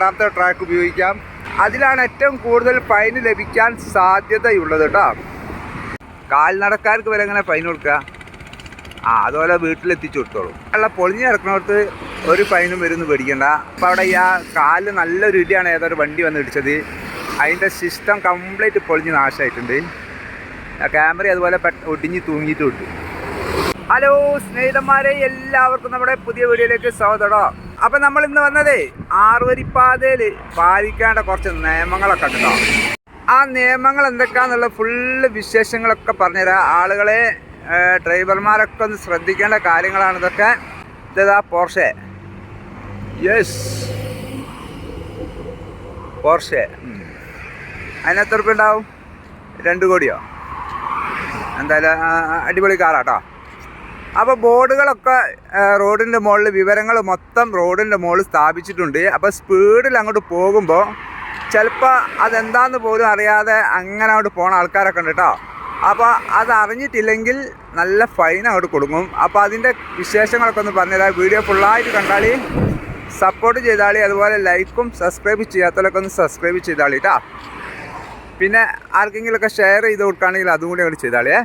രണ്ടാമത്തെ ട്രാക്ക് ഉപയോഗിക്കാം. അതിലാണ് ഏറ്റവും കൂടുതൽ ഫൈൻ ലഭിക്കാൻ സാധ്യതയുള്ളത് കേട്ടോ കാൽനടക്കാർക്ക് വരെ എങ്ങനെ ഫൈൻ കൊടുക്കുക? ആ അതുപോലെ വീട്ടിലെത്തിച്ചു കൊടുത്തോളൂ. അല്ല പൊളിഞ്ഞ് കിടക്കുന്നിടത്ത് ഒരു ഫൈനും വരുന്നു പേടിക്കണ്ട. അപ്പോൾ അവിടെ ഈ ആ കാലിൽ നല്ലൊരു ഇടിയാണ് ഏതൊരു വണ്ടി വന്ന് ഇടിച്ചത്. അതിന്റെ സിസ്റ്റം കംപ്ലീറ്റ് പൊളിഞ്ഞ് നാശമായിട്ടുണ്ട് ക്യാമറ അതുപോലെ ഒടിഞ്ഞ് തൂങ്ങിയിട്ട് വിട്ടു ഹലോ സ്നേഹിതന്മാരെ എല്ലാവർക്കും നമ്മുടെ പുതിയ വീഡിയോയിലേക്ക് സ്വാഗതം അപ്പം നമ്മൾ ഇന്ന് വന്നതേ ആറുവരിപ്പാതയിൽ പാലിക്കേണ്ട കുറച്ച് നിയമങ്ങളൊക്കെ ഉണ്ട് കേട്ടോ ആ നിയമങ്ങൾ എന്തൊക്കെയാന്നുള്ള ഫുള്ള് വിശേഷങ്ങളൊക്കെ പറഞ്ഞുതരാം. ആളുകളെ ഡ്രൈവർമാരൊക്കെ ഒന്ന് ശ്രദ്ധിക്കേണ്ട കാര്യങ്ങളാണ് ഇതൊക്കെ. ഇതാ പോർഷെ. Yes Porsche. അതിനെത്ര രൂപ ഉണ്ടാവും? രണ്ട് കോടിയോ? എന്തായാലും അടിപൊളി കാറാട്ടോ അപ്പോൾ ബോർഡുകളൊക്കെ റോഡിന്റെ മുകളിൽ വിവരങ്ങൾ മൊത്തം റോഡിന്റെ മുകളിൽ സ്ഥാപിച്ചിട്ടുണ്ട്. അപ്പോൾ സ്പീഡിൽ അങ്ങോട്ട് പോകുമ്പോൾ ചിലപ്പോൾ അതെന്താന്ന് പോലും അറിയാതെ അങ്ങനെ അങ്ങോട്ട് പോണ ആൾക്കാരൊക്കെ ഉണ്ട് കേട്ടോ അപ്പോൾ അത് നല്ല ഫൈൻ അങ്ങോട്ട് കൊടുക്കും. അപ്പോൾ അതിന്റെ വിശേഷങ്ങളൊക്കെ ഒന്ന് പറഞ്ഞുതരാം. വീഡിയോ ഫുള്ളായിട്ട് കണ്ടാളി സപ്പോർട്ട് ചെയ്താളി അതുപോലെ ലൈക്കും സബ്സ്ക്രൈബ് ചെയ്യാത്തവരൊക്കെ ഒന്ന് സബ്സ്ക്രൈബ് ചെയ്താളി കേട്ടോ പിന്നെ ആർക്കെങ്കിലുമൊക്കെ ഷെയർ ചെയ്ത് കൊടുക്കുകയാണെങ്കിൽ അതും കൂടി അങ്ങോട്ട് ചെയ്താളിയേ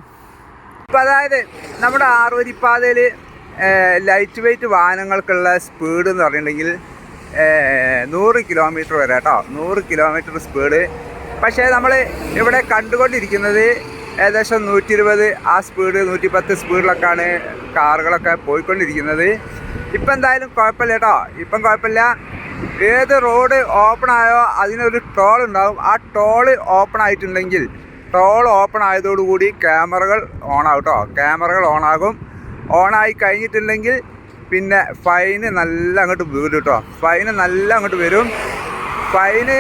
ഇപ്പം അതായത് നമ്മുടെ ആറുവരിപ്പാതയിൽ ലൈറ്റ് വെയിറ്റ് വാഹനങ്ങൾക്കുള്ള സ്പീഡ് എന്ന് പറഞ്ഞിട്ടുണ്ടെങ്കിൽ നൂറ് കിലോമീറ്റർ വരെ കേട്ടോ. നൂറ് കിലോമീറ്റർ സ്പീഡ് പക്ഷേ നമ്മൾ ഇവിടെ കണ്ടുകൊണ്ടിരിക്കുന്നത് ഏകദേശം നൂറ്റി ഇരുപത് ആ സ്പീഡ് നൂറ്റി പത്ത് സ്പീഡിലൊക്കെയാണ് കാറുകളൊക്കെ പോയിക്കൊണ്ടിരിക്കുന്നത്. ഇപ്പം എന്തായാലും കുഴപ്പമില്ല കേട്ടോ. ഇപ്പം കുഴപ്പമില്ല. ഏത് റോഡ് ഓപ്പൺ ആയോ അതിനൊരു ടോൾ ഉണ്ടാവും. ആ ടോൾ ഓപ്പൺ ആയിട്ടുണ്ടെങ്കിൽ ടോൾ ഓപ്പൺ ആയതോടുകൂടി ക്യാമറകൾ ആവും കേട്ടോ ക്യാമറകൾ ഓൺ ആകും. ഓണായി കഴിഞ്ഞിട്ടില്ലെങ്കിൽ പിന്നെ ഫൈന് നല്ല അങ്ങോട്ട് വീഴും കേട്ടോ ഫൈന് നല്ല അങ്ങോട്ട് വരും. ഫൈന്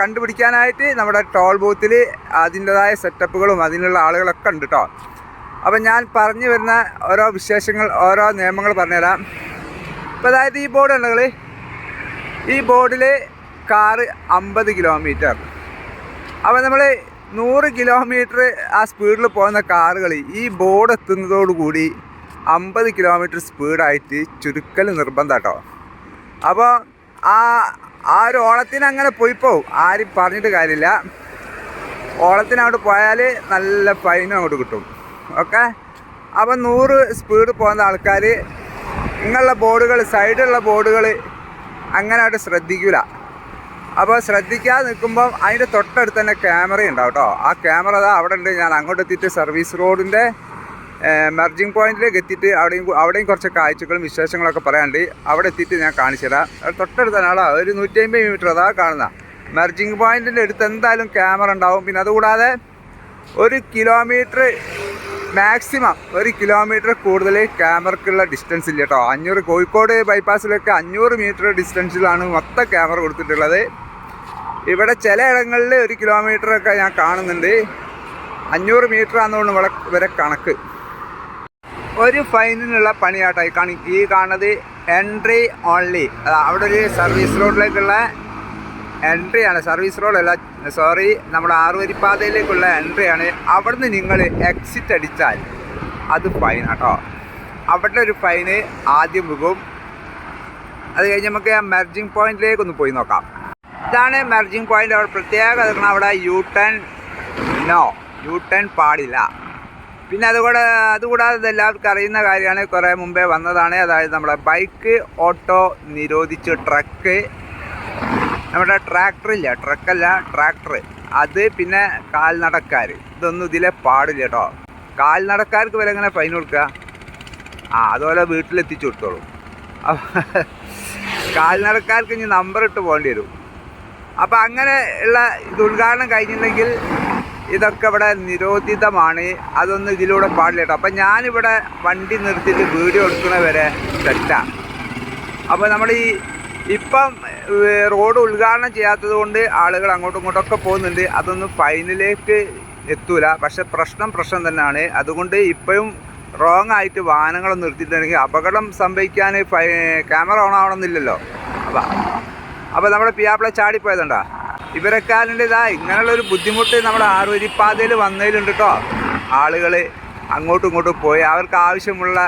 കണ്ടുപിടിക്കാനായിട്ട് നമ്മുടെ ടോൾ ബൂത്തിൽ അതിന്റെതായ സെറ്റപ്പുകളും അതിനുള്ള ആളുകളൊക്കെ ഉണ്ട് കേട്ടോ അപ്പം ഞാൻ പറഞ്ഞു വരുന്ന ഓരോ വിശേഷങ്ങൾ ഓരോ നിയമങ്ങൾ പറഞ്ഞുതരാം. ഇപ്പോൾ അതായത് ഈ ബോർഡ് ഉണ്ടെങ്കിൽ ഈ ബോർഡിൽ കാറ് അമ്പത് കിലോമീറ്റർ അപ്പോൾ നമ്മൾ നൂറ് കിലോമീറ്റർ ആ സ്പീഡിൽ പോകുന്ന കാറുകൾ ഈ ബോർഡ് എത്തുന്നതോടുകൂടി അമ്പത് കിലോമീറ്റർ സ്പീഡായിട്ട് ചുരുക്കൽ നിർബന്ധം കേട്ടോ അപ്പോൾ ആ ആ ഒരു ഓളത്തിന് അങ്ങനെ പോയി പോവും. ആരും പറഞ്ഞിട്ട് കാര്യമില്ല. ഓളത്തിന് അങ്ങോട്ട് പോയാൽ നല്ല ഫൈനും അങ്ങോട്ട് കിട്ടും. ഓക്കെ? അപ്പം നൂറ് സ്പീഡ് പോകുന്ന ആൾക്കാർ ഇങ്ങനെയുള്ള ബോർഡുകൾ സൈഡിലുള്ള ബോർഡുകൾ അങ്ങനെ ആയിട്ട് ശ്രദ്ധിക്കില്ല അപ്പോൾ ശ്രദ്ധിക്കാതെ നിൽക്കുമ്പം അതിന്റെ തൊട്ടടുത്ത് തന്നെ ക്യാമറ ഉണ്ടാവും കേട്ടോ ആ ക്യാമറ അതാ അവിടെ ഉണ്ട്. ഞാൻ അങ്ങോട്ട് എത്തിയിട്ട് സർവീസ് റോഡിന്റെ മെർജിങ് പോയിന്റിലേക്ക് എത്തിയിട്ട് അവിടെയും അവിടെയും കുറച്ച് കാഴ്ചകളും വിശേഷങ്ങളൊക്കെ പറയാനുണ്ട്. അവിടെ എത്തിയിട്ട് ഞാൻ കാണിച്ചു തരാം. അത് തൊട്ടടുത്ത് ആളാ. ഒരു നൂറ്റി അമ്പത് മീറ്റർ അതാ കാണുന്ന. മെർജിങ് പോയിന്റിന്റെ അടുത്ത് എന്തായാലും ക്യാമറ ഉണ്ടാവും. പിന്നെ അതുകൂടാതെ ഒരു കിലോമീറ്റർ മാക്സിമം ഒരു കിലോമീറ്റർ കൂടുതൽ ക്യാമറക്കുള്ള ഡിസ്റ്റൻസ് ഇല്ല കേട്ടോ അഞ്ഞൂറ് കോഴിക്കോട് ബൈപ്പാസിലൊക്കെ അഞ്ഞൂറ് മീറ്റർ ഡിസ്റ്റൻസിലാണ് മൊത്തം ക്യാമറ കൊടുത്തിട്ടുള്ളത്. ഇവിടെ ചില ഇടങ്ങളിൽ ഒരു കിലോമീറ്റർ ഒക്കെ ഞാൻ കാണുന്നുണ്ട്. അഞ്ഞൂറ് മീറ്റർ ആണെന്നുകൊണ്ട് ഇവിടെ ഇവരെ കണക്ക്. ഒരു ഫൈനിനുള്ള പണിയാട്ടായി കാണി ഈ കാണുന്നത് എൻട്രി ഓൺലി അവിടെ ഒരു സർവീസ് റോഡിലേക്കുള്ള എൻട്രി ആണ്. സർവീസ് റോഡ് അല്ല സോറി നമ്മുടെ ആറുവരിപ്പാതയിലേക്കുള്ള എൻട്രി ആണ്. അവിടുന്ന് നിങ്ങൾ എക്സിറ്റ് അടിച്ചാൽ അത് ഫൈൻ അവിടെ ഒരു ഫൈന് ആദ്യം മുഖവും അത് കഴിഞ്ഞ് നമുക്ക് മെർജിങ് പോയിന്റിലേക്കൊന്ന് പോയി നോക്കാം. ഇതാണ് മെർജിങ് പോയിന്റ് അവിടെ പ്രത്യേകത അവിടെ U turn no U turn പാടില്ല. പിന്നെ അതുകൂടെ അതുകൂടാതെ എല്ലാവർക്കും അറിയുന്ന കാര്യമാണ് കുറേ മുമ്പേ വന്നതാണ്. അതായത് നമ്മുടെ ബൈക്ക് ഓട്ടോ നിരോധിച്ച് ട്രക്ക് നമ്മുടെ ട്രാക്ടർ ഇല്ല ട്രക്കല്ല ട്രാക്ടർ അത് പിന്നെ കാൽനടക്കാർ ഇതൊന്നും ഇതിലെ പാടില്ല കേട്ടോ. കാൽനടക്കാർക്ക് വരെ എങ്ങനെ ഫൈൻ കൊടുക്കുക? ആ അതുപോലെ വീട്ടിലെത്തിച്ചു കൊടുത്തോളൂ. കാൽനടക്കാർക്ക് ഇനി നമ്പർ ഇട്ട് പോകേണ്ടി വരും. അപ്പോൾ അങ്ങനെ ഉള്ള ഇത് ഉദ്ഘാടനം കഴിഞ്ഞിട്ടുണ്ടെങ്കിൽ ഇതൊക്കെ ഇവിടെ നിരോധിതമാണ്. അതൊന്നും ഇതിലൂടെ പാടില്ല കേട്ടോ. അപ്പം ഞാനിവിടെ വണ്ടി നിർത്തിയിട്ട് വീഡിയോ എടുക്കണ വരെ തെറ്റാണ് അപ്പോൾ നമ്മൾ ഈ ഇപ്പം റോഡ് ഉദ്ഘാടനം ചെയ്യാത്തത് കൊണ്ട് ആളുകൾ അങ്ങോട്ടും ഇങ്ങോട്ടൊക്കെ പോകുന്നുണ്ട്. അതൊന്നും ഫൈനലേക്ക് എത്തൂല. പക്ഷെ പ്രശ്നം പ്രശ്നം തന്നെയാണ്. അതുകൊണ്ട് ഇപ്പോഴും റോങ് ആയിട്ട് വാഹനങ്ങൾ നിർത്തിയിട്ടുണ്ടെങ്കിൽ അപകടം സംഭവിക്കാൻ ക്യാമറ ഓൺ ആവണമെന്നില്ലല്ലോ. അപ്പം അപ്പോൾ നമ്മുടെ പിയാപ്പിള ചാടിപ്പോയതുണ്ടോ? ഇവരെക്കാരന്റെ ഇതാ ഇങ്ങനെയുള്ള ഒരു ബുദ്ധിമുട്ട് നമ്മുടെ ആറുവരിപ്പാതയിൽ വന്നതിലുണ്ട് കേട്ടോ ആളുകൾ അങ്ങോട്ടും ഇങ്ങോട്ടും പോയി അവർക്ക് ആവശ്യമുള്ള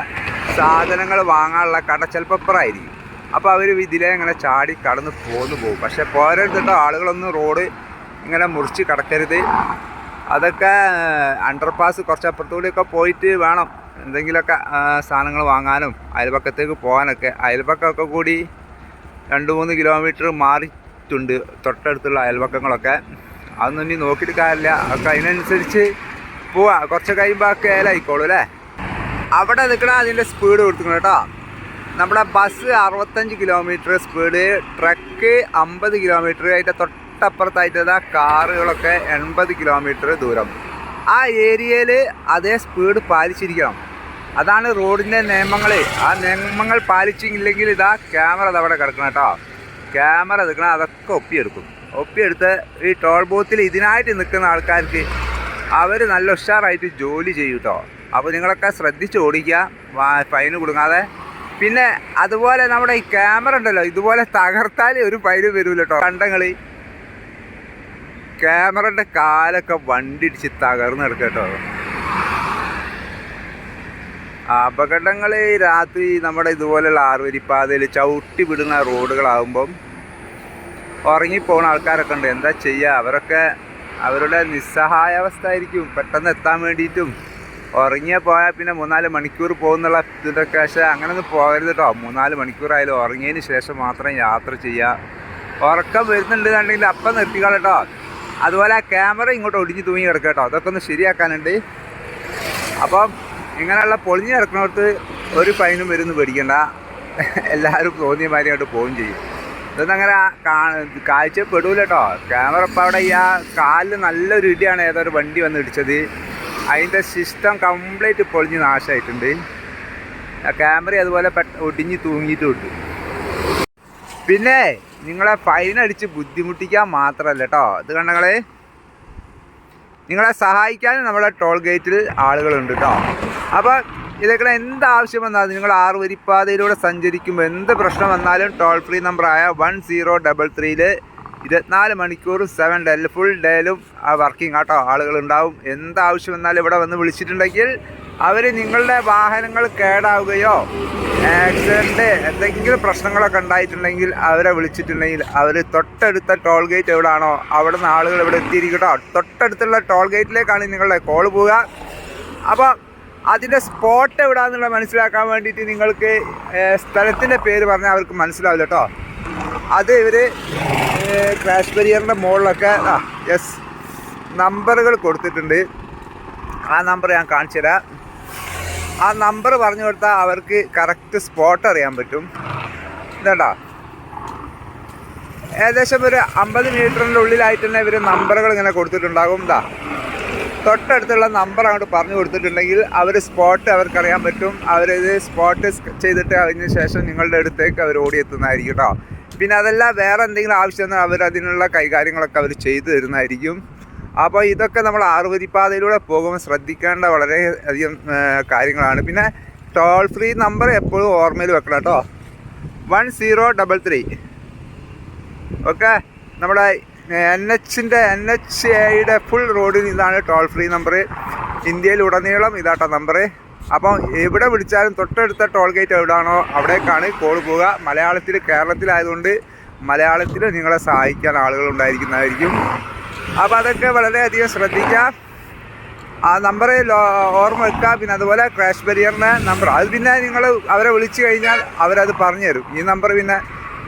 സാധനങ്ങൾ വാങ്ങാനുള്ള കട ചിലപ്പോൾ അപ്പുറമായിരിക്കും അപ്പോൾ അവർ ഇതിലെ ഇങ്ങനെ ചാടി കടന്ന് പോന്നു പോകും. പക്ഷെ കേട്ടോ ആളുകളൊന്നും റോഡ് ഇങ്ങനെ മുറിച്ച് കടക്കരുത്. അതൊക്കെ അണ്ടർപാസ് കുറച്ച് അപ്പുറത്തുകൂടിയൊക്കെ പോയിട്ട് വേണം എന്തെങ്കിലുമൊക്കെ സാധനങ്ങൾ വാങ്ങാനും അയൽപക്കത്തേക്ക് പോകാനൊക്കെ. അയൽപക്കമൊക്കെ കൂടി രണ്ട് മൂന്ന് കിലോമീറ്റർ മാറിയിട്ടുണ്ട്. തൊട്ടടുത്തുള്ള അയൽവക്കങ്ങളൊക്കെ. അതൊന്നും ഇനി നോക്കിയിട്ട് കാര്യമില്ല. അതിനനുസരിച്ച് പോവാ. കുറച്ച് കഴിയുമ്പോൾ ഒക്കെ ഏലായിക്കോളൂ അല്ലേ? അവിടെ നിൽക്കണ അതിന്റെ സ്പീഡ് കൊടുത്തിക്കണം കേട്ടോ. നമ്മുടെ ബസ് അറുപത്തഞ്ച് കിലോമീറ്റർ സ്പീഡ് ട്രക്ക് അമ്പത് കിലോമീറ്റർ അതിന്റെ തൊട്ടപ്പുറത്തായിട്ട് കാറുകളൊക്കെ എൺപത് കിലോമീറ്റർ ദൂരം. ആ ഏരിയയിൽ അതേ സ്പീഡ് പാലിച്ചിരിക്കണം. അതാണ് റോഡിന്റെ നിയമങ്ങൾ ആ നിയമങ്ങൾ പാലിച്ചില്ലെങ്കിൽ ഇതാ ക്യാമറ അതവിടെ കിടക്കണം കേട്ടോ. ക്യാമറ എടുക്കണം അതൊക്കെ ഒപ്പിയെടുക്കും. ഒപ്പിയെടുത്ത് ഈ ടോൾ ബൂത്തിൽ ഇതിനായിട്ട് നിൽക്കുന്ന ആൾക്കാർക്ക് അവർ നല്ല ഉഷാറായിട്ട് ജോലി ചെയ്യും കേട്ടോ. അപ്പോൾ നിങ്ങളൊക്കെ ശ്രദ്ധിച്ച് ഓടിക്കുക ഫൈന് കൊടുക്കാതെ പിന്നെ അതുപോലെ നമ്മുടെ ഈ ക്യാമറ ഉണ്ടല്ലോ ഇതുപോലെ തകർത്താൽ ഒരു ഫൈന് വരൂല കേട്ടോ. കണ്ടങ്ങൾ ക്യാമറയുടെ കാലൊക്കെ വണ്ടി ഇടിച്ച് തകർന്ന് കിടക്കുക കേട്ടോ. അപകടങ്ങൾ രാത്രി നമ്മുടെ ഇതുപോലെയുള്ള ആറുവരിപ്പാതയിൽ ചവിട്ടി വിടുന്ന റോഡുകളാകുമ്പം ഉറങ്ങിപ്പോണ ആൾക്കാരൊക്കെ ഉണ്ട്. എന്താ ചെയ്യുക അവരൊക്കെ അവരുടെ നിസ്സഹായാവസ്ഥ ആയിരിക്കും പെട്ടെന്ന് എത്താൻ വേണ്ടിയിട്ടും ഉറങ്ങിയാൽ പോയാൽ പിന്നെ മൂന്നാൽ മണിക്കൂർ പോകുന്നുള്ള ഇതൊക്കെ പക്ഷേ അങ്ങനൊന്നും പോകരുത് കേട്ടോ മൂന്നാൽ മണിക്കൂറായാലും ഉറങ്ങിയതിന് ശേഷം മാത്രം യാത്ര ചെയ്യുക ഉറക്കം വരുന്നുണ്ടെന്നുണ്ടെങ്കിൽ അപ്പം നിർത്തിക്കാൾ കേട്ടോ അതുപോലെ ആ ക്യാമറ ഇങ്ങോട്ട് ഒടിഞ്ഞ് തൂങ്ങി കിടക്കുക കേട്ടോ അതൊക്കെ ഒന്ന് ശരിയാക്കാനുണ്ട്. അപ്പം ഇങ്ങനെയുള്ള പൊളിഞ്ഞു കിടക്കുന്നിടത്ത് ഒരു ഫൈനും വരുന്നു പേടിക്കണ്ട. എല്ലാവരും തോന്നിയ മാതിരി അങ്ങോട്ട് പോവുകയും ചെയ്യും. ഇതൊന്നും അങ്ങനെ കാ- കാഴ്ചപ്പെടൂല കേട്ടോ ക്യാമറ ഇപ്പം അവിടെ ഈ ആ കാലിൽ നല്ലൊരു ഇടിയാണ് ഏതൊരു വണ്ടി വന്ന് ഇടിച്ചത്. അതിന്റെ സിസ്റ്റം കംപ്ലീറ്റ് പൊളിഞ്ഞ് നാശമായിട്ടുണ്ട് ക്യാമറ അതുപോലെ പെട്ട ഒടിഞ്ഞ് തൂങ്ങിയിട്ടുമുണ്ട് പിന്നെ നിങ്ങളെ ഫൈൻ അടിച്ച് ബുദ്ധിമുട്ടിക്കാൻ മാത്രമല്ല കേട്ടോ ഇത് കണ്ടങ്ങളെ നിങ്ങളെ സഹായിക്കാൻ നമ്മുടെ ടോൾ ഗേറ്റിൽ ആളുകളുണ്ട് കേട്ടോ അപ്പോൾ ഇതൊക്കെ എന്ത് ആവശ്യം വന്നാലും നിങ്ങൾ ആറ് വരിപ്പാതയിലൂടെ സഞ്ചരിക്കുമ്പോൾ എന്ത് പ്രശ്നം വന്നാലും ടോൾ ഫ്രീ നമ്പറായ വൺ സീറോ ഡബിൾ ത്രീയിൽ ഇരുപത്തിനാല് മണിക്കൂറും സെവൻ ഡേ ഫുൾ ഡേയിലും ആ വർക്കിംഗ് ആട്ടോ ആളുകളുണ്ടാവും. എന്ത് ആവശ്യം വന്നാലും ഇവിടെ വന്ന് വിളിച്ചിട്ടുണ്ടെങ്കിൽ അവർ നിങ്ങളുടെ വാഹനങ്ങൾ കേടാവുകയോ ആക്സിഡന്റ് എന്തെങ്കിലും പ്രശ്നങ്ങളൊക്കെ ഉണ്ടായിട്ടുണ്ടെങ്കിൽ അവരെ വിളിച്ചിട്ടുണ്ടെങ്കിൽ അവർ തൊട്ടടുത്ത ടോൾ ഗേറ്റ് എവിടെയാണോ അവിടെ നിന്ന് ആളുകൾ ഇവിടെ എത്തിയിരിക്കട്ടോ. തൊട്ടടുത്തുള്ള ടോൾ ഗേറ്റിലേക്കാണ് നിങ്ങളുടെ കോൾ പോവുക. അപ്പോൾ അതിന്റെ സ്പോട്ട് എവിടെയാണെന്നുള്ള മനസ്സിലാക്കാൻ വേണ്ടിയിട്ട് നിങ്ങൾക്ക് സ്ഥലത്തിന്റെ പേര് പറഞ്ഞാൽ അവർക്ക് മനസ്സിലാവില്ല കേട്ടോ അത് ഇവർ ക്രാഷ് ബരിയറിന്റെ മുകളിലൊക്കെ ആ യെസ് നമ്പറുകൾ കൊടുത്തിട്ടുണ്ട്. ആ നമ്പർ ഞാൻ കാണിച്ചു തരാം ആ നമ്പർ പറഞ്ഞു കൊടുത്താൽ അവർക്ക് കറക്റ്റ് സ്പോട്ട് അറിയാൻ പറ്റും. ഇതേട്ടാ. ഏകദേശം ഒരു അമ്പത് മീറ്ററിന്റെ ഉള്ളിലായിട്ട് തന്നെ ഇവർ നമ്പറുകൾ ഇങ്ങനെ കൊടുത്തിട്ടുണ്ടാകും. ഇതാ തൊട്ടടുത്തുള്ള നമ്പർ അങ്ങോട്ട് പറഞ്ഞു കൊടുത്തിട്ടുണ്ടെങ്കിൽ അവർ സ്പോട്ട് അവർക്കറിയാൻ പറ്റും. അവരിത് സ്പോട്ട് ചെയ്തിട്ട് അതിന് ശേഷം നിങ്ങളുടെ അടുത്തേക്ക് അവർ ഓടിയെത്തുന്നതായിരിക്കും കേട്ടോ പിന്നെ അതെല്ലാം വേറെ എന്തെങ്കിലും ആവശ്യം അവർ അതിനുള്ള കൈകാര്യങ്ങളൊക്കെ അവർ ചെയ്തു തരുന്നതായിരിക്കും. അപ്പോൾ ഇതൊക്കെ നമ്മൾ ആറുവരിപ്പാതയിലൂടെ പോകുമ്പോൾ ശ്രദ്ധിക്കേണ്ട വളരെ അധികം കാര്യങ്ങളാണ്. പിന്നെ ടോൾ ഫ്രീ നമ്പർ എപ്പോഴും ഓർമ്മയിൽ വെക്കണം കേട്ടോ. One zero double three okay നമ്മുടെ എൻ എച്ചിന്റെ എൻ എച്ച് എയുടെ ഫുൾ റോഡിൽ ഇതാണ് ടോൾ ഫ്രീ നമ്പർ ഇന്ത്യയിലുടനീളം ഇതാട്ടോ നമ്പർ അപ്പം എവിടെ വിളിച്ചാലും തൊട്ടടുത്ത ടോൾ ഗേറ്റ് എവിടെയാണോ അവിടേക്കാണ് കോൾ പോവുക. മലയാളത്തിൽ കേരളത്തിലായതുകൊണ്ട് മലയാളത്തിൽ നിങ്ങളെ സഹായിക്കാൻ ആളുകൾ ഉണ്ടായിരിക്കുന്നതായിരിക്കും. അപ്പോൾ അതൊക്കെ വളരെയധികം ശ്രദ്ധിക്കുക ആ നമ്പർ ഓർമ്മ വെക്കുക പിന്നെ അതുപോലെ ക്രാഷ് ബരിയറിന്റെ നമ്പർ. അത് പിന്നെ നിങ്ങൾ അവരെ വിളിച്ചു കഴിഞ്ഞാൽ അവരത് പറഞ്ഞു തരും ഈ നമ്പർ പിന്നെ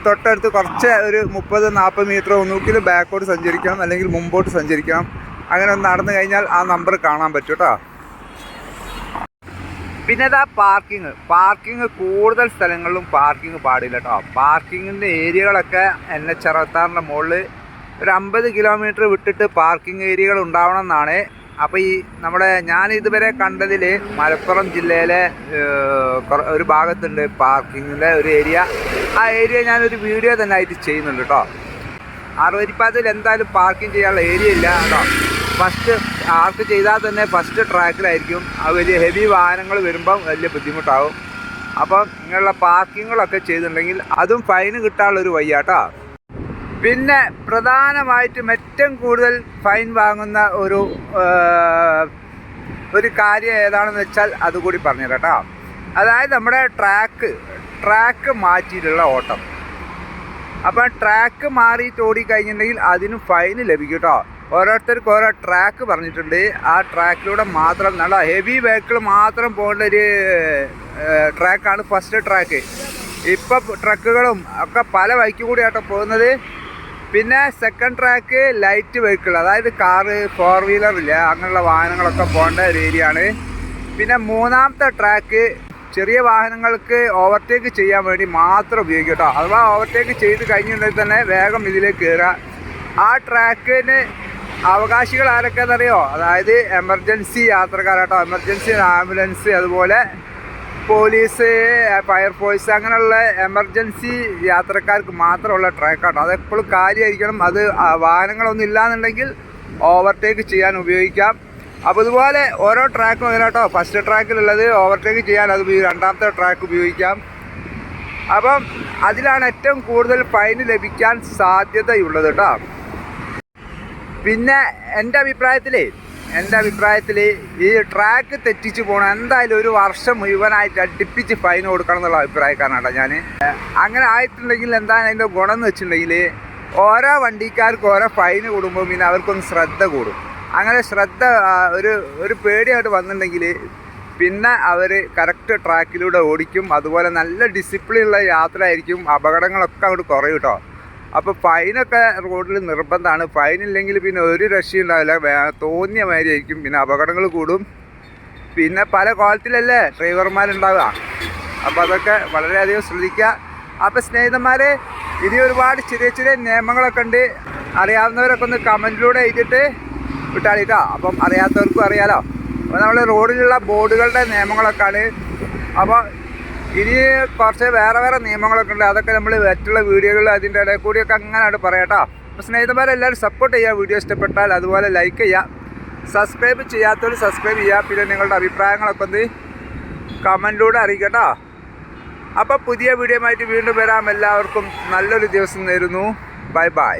തൊട്ടടുത്ത് കുറച്ച് ഒരു മുപ്പത് നാൽപ്പത് മീറ്റർ ഒന്നുകിൽ ബാക്കോട്ട് സഞ്ചരിക്കണം അല്ലെങ്കിൽ മുമ്പോട്ട് സഞ്ചരിക്കണം. അങ്ങനെ ഒന്ന് നടന്നു കഴിഞ്ഞാൽ ആ നമ്പർ കാണാൻ പറ്റും കേട്ടോ പിന്നെ ഇതാ പാർക്കിങ് പാർക്കിങ് കൂടുതൽ സ്ഥലങ്ങളിലും പാർക്കിങ് പാടില്ല കേട്ടോ പാർക്കിങ്ങിന്റെ ഏരിയകളൊക്കെ എൻ എച്ച് അറുപത്താറിന്റെ മുകളിൽ ഒരു അമ്പത് കിലോമീറ്റർ വിട്ടിട്ട് പാർക്കിംഗ് ഏരിയകൾ ഉണ്ടാവണം എന്നാണ് അപ്പോൾ ഈ നമ്മുടെ ഞാൻ ഇതുവരെ കണ്ടതിൽ മലപ്പുറം ജില്ലയിലെ ഒരു ഭാഗത്തുണ്ട് പാർക്കിങ്ങിന്റെ ഒരു ഏരിയ ആ ഏരിയ ഞാനൊരു വീഡിയോ തന്നെ ആയിട്ട് ചെയ്യുന്നുണ്ട് കേട്ടോ അറുപതിപ്പാതിൽ എന്തായാലും പാർക്കിംഗ് ചെയ്യാനുള്ള ഏരിയ ഇല്ല കേട്ടോ ഫസ്റ്റ് ആർക്ക് ചെയ്താൽ തന്നെ ഫസ്റ്റ് ട്രാക്കിലായിരിക്കും ആ വലിയ ഹെവി വാഹനങ്ങൾ വരുമ്പം വലിയ ബുദ്ധിമുട്ടാവും. അപ്പം ഇങ്ങനെയുള്ള പാർക്കിങ്ങുകളൊക്കെ ചെയ്തിട്ടുണ്ടെങ്കിൽ അതും ഫൈന് കിട്ടാനുള്ളൊരു വയ്യാട്ടോ പിന്നെ പ്രധാനമായിട്ടും ഏറ്റവും കൂടുതൽ ഫൈൻ വാങ്ങുന്ന ഒരു ഒരു കാര്യം ഏതാണെന്ന് വെച്ചാൽ അതുകൂടി പറഞ്ഞു കേട്ടോ. അതായത് നമ്മുടെ ട്രാക്ക് ട്രാക്ക് മാറ്റിയിട്ടുള്ള ഓട്ടം. അപ്പം ട്രാക്ക് മാറിയിട്ട് ഓടിക്കഴിഞ്ഞിട്ടുണ്ടെങ്കിൽ അതിന് ഫൈൻ ലഭിക്കും കേട്ടോ. ഓരോരുത്തർക്ക് ഓരോ ട്രാക്ക് പറഞ്ഞിട്ടുണ്ട്. ആ ട്രാക്കിലൂടെ മാത്രം നല്ല ഹെവി വെഹിക്കിൾ മാത്രം പോകേണ്ട ഒരു ട്രാക്കാണ് ഫസ്റ്റ് ട്രാക്ക് ഇപ്പം ട്രക്കുകളും ഒക്കെ പല വഴിക്ക് കൂടിയാട്ടോ പോകുന്നത്. പിന്നെ സെക്കൻഡ് ട്രാക്ക് ലൈറ്റ് വെഹിക്കിൾ അതായത് കാറ് ഫോർ വീലർ ഇല്ല അങ്ങനെയുള്ള വാഹനങ്ങളൊക്കെ പോകേണ്ട ഒരു ആണ്. പിന്നെ മൂന്നാമത്തെ ട്രാക്ക് ചെറിയ വാഹനങ്ങൾക്ക് ഓവർടേക്ക് ചെയ്യാൻ വേണ്ടി മാത്രം ഉപയോഗിക്കും കേട്ടോ. അഥവാ ഓവർടേക്ക് ചെയ്ത് കഴിഞ്ഞിട്ടുണ്ടെങ്കിൽ തന്നെ വേഗം ഇതിലേക്ക് കയറുക. ആ ട്രാക്കിന് അവകാശികൾ ആരൊക്കെയെന്നറിയോ അതായത് എമർജൻസി യാത്രക്കാരാട്ടോ. എമർജൻസി ആംബുലൻസ് അതുപോലെ പോലീസ് ഫയർഫോഴ്സ് അങ്ങനെയുള്ള എമർജൻസി യാത്രക്കാർക്ക് മാത്രമുള്ള ട്രാക്കാണ് അതെപ്പോഴും കാര്യമായിരിക്കണം. അത് വാഹനങ്ങളൊന്നും ഇല്ലാന്നുണ്ടെങ്കിൽ ഓവർടേക്ക് ചെയ്യാൻ ഉപയോഗിക്കാം. അപ്പോൾ ഇതുപോലെ ഓരോ ട്രാക്കും അതിനാട്ടോ. ഫസ്റ്റ് ട്രാക്കിലുള്ളത് ഓവർടേക്ക് ചെയ്യാൻ അത് രണ്ടാമത്തെ ട്രാക്ക് ഉപയോഗിക്കാം. അപ്പം അതിലാണ് ഏറ്റവും കൂടുതൽ ഫൈൻ ലഭിക്കാൻ സാധ്യതയുള്ളത് കേട്ടോ പിന്നെ എന്റെ അഭിപ്രായത്തിൽ എന്റെ അഭിപ്രായത്തിൽ ഈ ട്രാക്ക് തെറ്റിച്ച് പോകണം എന്തായാലും ഒരു വർഷം മുഴുവനായിട്ട് അടുപ്പിച്ച് ഫൈൻ കൊടുക്കണം എന്നുള്ള അഭിപ്രായക്കാരനാട്ടോ ഞാൻ അങ്ങനെ ആയിട്ടുണ്ടെങ്കിൽ എന്താണ് അതിന്റെ ഗുണം എന്ന് വെച്ചിട്ടുണ്ടെങ്കിൽ ഓരോ വണ്ടിക്കാർക്ക് ഓരോ ഫൈൻ കൂടുമ്പോൾ പിന്നെ അവർക്കൊന്ന് ശ്രദ്ധ കൂടും. അങ്ങനെ ശ്രദ്ധ ഒരു ഒരു പേടിയായിട്ട് വന്നിട്ടുണ്ടെങ്കിൽ പിന്നെ അവർ കറക്റ്റ് ട്രാക്കിലൂടെ ഓടിക്കും. അതുപോലെ നല്ല ഡിസിപ്ലിനുള്ള യാത്ര ആയിരിക്കും അപകടങ്ങളൊക്കെ അങ്ങോട്ട് കുറയും കേട്ടോ. അപ്പോൾ ഫൈനൊക്കെ റോഡിൽ നിർബന്ധമാണ്. ഫൈനില്ലെങ്കിൽ പിന്നെ ഒരു രക്ഷയും ഉണ്ടാവില്ല. തോന്നിയ മാതിരി ആയിരിക്കും. പിന്നെ അപകടങ്ങൾ കൂടും. പിന്നെ പല കോലത്തിലല്ലേ ഡ്രൈവർമാരുണ്ടാവുക. അപ്പോൾ അതൊക്കെ വളരെയധികം ശ്രദ്ധിക്കുക. അപ്പോൾ സ്നേഹിതന്മാരെ ഇനി ഒരുപാട് ചെറിയ ചെറിയ നിയമങ്ങളൊക്കെ ഉണ്ട്. അറിയാവുന്നവരൊക്കെ ഒന്ന് കമന്റിലൂടെ എഴുതിയിട്ട് വിട്ടാളിട്ടോ. അപ്പം അറിയാത്തവർക്കും അറിയാലോ. അപ്പോൾ നമ്മൾ റോഡിലുള്ള ബോർഡുകളുടെ നിയമങ്ങളൊക്കെയാണ്. അപ്പോൾ ഇനി കുറച്ച് വേറെ വേറെ നിയമങ്ങളൊക്കെ ഉണ്ട്. അതൊക്കെ നമ്മൾ മറ്റുള്ള വീഡിയോകളിൽ അതിന്റെ ഇടയിൽ കൂടിയൊക്കെ അങ്ങനെ പറയാട്ടോ അപ്പോൾ സ്നേഹിതന്മാരെല്ലാവരും സപ്പോർട്ട് ചെയ്യുക. വീഡിയോ ഇഷ്ടപ്പെട്ടാൽ അതുപോലെ ലൈക്ക് ചെയ്യുക. സബ്സ്ക്രൈബ് ചെയ്യാത്തവർ സബ്സ്ക്രൈബ് ചെയ്യുക. പിന്നെ നിങ്ങളുടെ അഭിപ്രായങ്ങളൊക്കെ ഒന്ന് കമന്റിലൂടെ അറിയിക്കട്ടോ അപ്പോൾ പുതിയ വീഡിയോ ആയിട്ട് വീണ്ടും വരാം. എല്ലാവർക്കും നല്ലൊരു ദിവസം നേരുന്നു. Bye bye